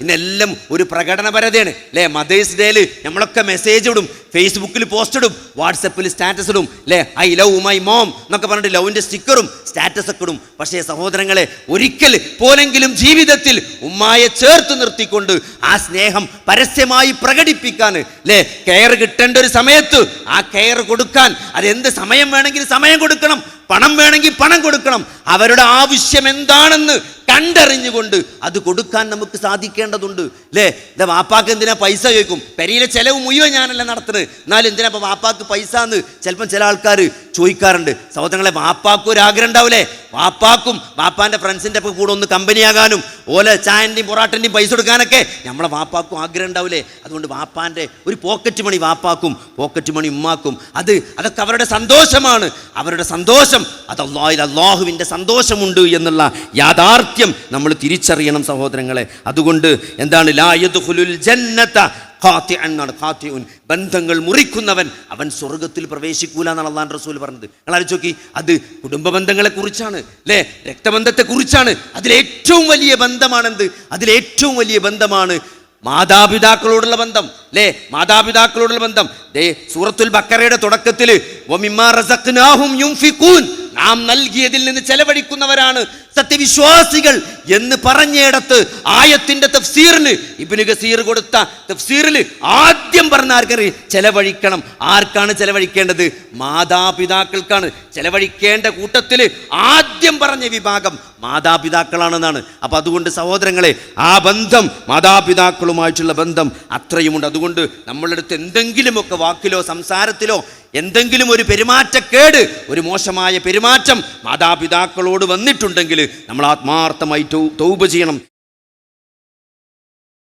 ഇന്നെല്ലാം ഒരു പ്രകടനപരതയാണ്. അല്ലേ മദേഴ്സ് ഡേയിൽ നമ്മളൊക്കെ മെസ്സേജ് ഇടും ഫേസ്ബുക്കിൽ പോസ്റ്റ് ഇടും വാട്സപ്പിൽ സ്റ്റാറ്റസ് ഇടും അല്ലേ ഐ ലവ് മൈ മോം എന്നൊക്കെ പറഞ്ഞിട്ട് ലവിന്റെ സ്റ്റിക്കറും സ്റ്റാറ്റസ് ഒക്കെ ഇടും. പക്ഷേ സഹോദരങ്ങളെ ഒരിക്കൽ പോലെങ്കിലും ജീവിതത്തിൽ ഉമ്മായെ ചേർത്ത് നിർത്തിക്കൊണ്ട് ആ സ്നേഹം പരസ്യമായി പ്രകടിപ്പിക്കാൻ അല്ലേ കെയർ കിട്ടേണ്ട ഒരു സമയത്ത് ആ കെയർ കൊടുക്കാൻ അതെന്ത് സമയം വേണമെങ്കിൽ സമയം കൊടുക്കണം പണം വേണമെങ്കിൽ പണം കൊടുക്കണം അവരുടെ ആവശ്യം എന്താണെന്ന് കണ്ടറിഞ്ഞുകൊണ്ട് അത് കൊടുക്കാൻ നമുക്ക് സാധിക്കേണ്ടതുണ്ട്. അല്ലേ ഇതാ വാപ്പാക്ക് എന്തിനാ പൈസ ചോദിക്കും പെരിയിലെ ചെലവ് മുഴുവൻ ഞാനല്ല നടത്തുന്നത്. എന്നാലും എന്തിനാ ഇപ്പൊ വാപ്പാക്ക് പൈസ എന്ന് ചിലപ്പം ചില ആൾക്കാർ ചോദിക്കാറുണ്ട്. സഹോദരങ്ങളെ വാപ്പാക്ക് ഒരു ആഗ്രഹം ഉണ്ടാവില്ലേ വാപ്പാക്കും വാപ്പാന്റെ ഫ്രണ്ട്സിന്റെ ഒക്കെ കൂടെ ഒന്ന് കമ്പനിയാകാനും ഓല ചായന്റെയും പൊറാട്ടന്റെയും പൈസ കൊടുക്കാനൊക്കെ നമ്മളെ വാപ്പാക്കും ആഗ്രഹം ഉണ്ടാവില്ലേ അതുകൊണ്ട് വാപ്പാന്റെ ഒരു പോക്കറ്റ് മണി വാപ്പാക്കും പോക്കറ്റ് മണി ഉമ്മാക്കും. അത് അതൊക്കെ അവരുടെ സന്തോഷമാണ്. അവരുടെ സന്തോഷം അത് അള്ളാഹിൽ അള്ളാഹുവിന്റെ സന്തോഷമുണ്ട് എന്നുള്ള യാഥാർത്ഥ്യം നമ്മൾ തിരിച്ചറിയണം സഹോദരങ്ങളെ. അതുകൊണ്ട് എന്താണ്? ലാ യദ്ഖുലുൽ ഖാത്തിഅൻ എന്നാണ് ബന്ധങ്ങൾ മുറിക്കുന്നവൻ അവൻ സ്വർഗത്തിൽ പ്രവേശിക്കൂല എന്നാണ് അള്ളാൻ റസൂൽ പറഞ്ഞത്. നിങ്ങൾ ആലോചിച്ച് നോക്കി അത് കുടുംബ ബന്ധങ്ങളെ കുറിച്ചാണ് അല്ലേ? രക്തബന്ധത്തെ കുറിച്ചാണ് അതിലേറ്റവും വലിയ ബന്ധമാണെന്ത്? അതിലേറ്റവും വലിയ ബന്ധമാണ് മാതാപിതാക്കളോടുള്ള ബന്ധം അല്ലേ? മാതാപിതാക്കളോടുള്ള ബന്ധം. ദേ സൂറത്തുൽ ബക്കറയുടെ തുടക്കത്തിൽ നാം നൽകിയതിൽ നിന്ന് ചെലവഴിക്കുന്നവരാണ്. സത്യവിശ്വാസികൾ എന്ന് പറഞ്ഞിടത്ത് ആയത്തിന്റെ തഫ്സീറിന് ഇബിന് ഗസീർ കൊടുത്ത തഫ്സീറിൽ ആദ്യം പറഞ്ഞ ആർക്കറി? ചെലവഴിക്കണം. ആർക്കാണ് ചെലവഴിക്കേണ്ടത്? മാതാപിതാക്കൾക്കാണ്. ചെലവഴിക്കേണ്ട കൂട്ടത്തിൽ ആദ്യം പറഞ്ഞ വിഭാഗം മാതാപിതാക്കളാണെന്നാണ്. അപ്പൊ അതുകൊണ്ട് സഹോദരങ്ങളെ ആ ബന്ധം മാതാപിതാക്കളുമായിട്ടുള്ള ബന്ധം അത്രയുമുണ്ട്. അതുകൊണ്ട് നമ്മളെടുത്ത് എന്തെങ്കിലുമൊക്കെ വാക്കിലോ സംസാരത്തിലോ എന്തെങ്കിലും ഒരു പെരുമാറ്റക്കേട് ഒരു മോശമായ പെരുമാറ്റം മാതാപിതാക്കളോട് വന്നിട്ടുണ്ടെങ്കിൽ നമ്മൾ ആത്മാർത്ഥമായി തൗപ ചെയ്യണം.